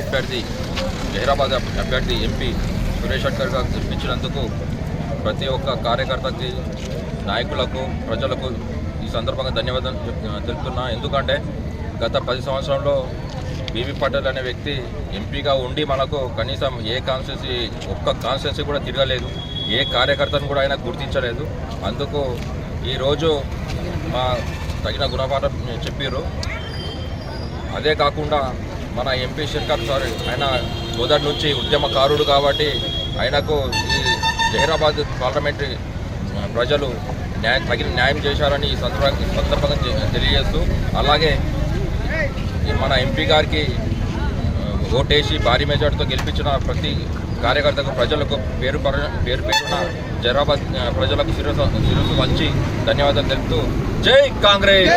అభ్యర్థి హైదరాబాద్ అభ్యర్థి ఎంపీ సురేష్ అట్కర్ గారు గెలిపించినందుకు ప్రతి ఒక్క కార్యకర్తకి నాయకులకు ప్రజలకు ఈ సందర్భంగా ధన్యవాదాలు తెలుపుతున్నా. ఎందుకంటే గత పది సంవత్సరంలో బీబీ పటేల్ అనే వ్యక్తి ఎంపీగా ఉండి మనకు కనీసం ఏ కాన్స్టిట్యూన్సీ ఒక్క కాన్స్టిట్యూన్సీ కూడా తిరగలేదు. ఏ కార్యకర్తను కూడా ఆయన గుర్తించలేదు. అందుకు ఈరోజు మా తగిన గుణపాఠం చెప్పారు అదే కాకుండా మన ఎంపీ షర్కర్ సార్ ఆయన మొదటి నుంచి ఉద్యమకారుడు కాబట్టి ఆయనకు ఈ జహీరాబాద్ పార్లమెంటరీ ప్రజలు న్యాయం తగిన న్యాయం చేశారని ఈ సందర్భంగా సందర్భంగా తెలియజేస్తూ అలాగే మన ఎంపీ గారికి ఓటేసి భారీ మెజార్టీతో గెలిపించిన ప్రతి కార్యకర్తకు ప్రజలకు పేరు పర- పేరు పేరున జరాబాద్ ప్రజలకు శిరస్సు శిరస్సు వంచి ధన్యవాదాలు తెలుపుతూ జై కాంగ్రెస్!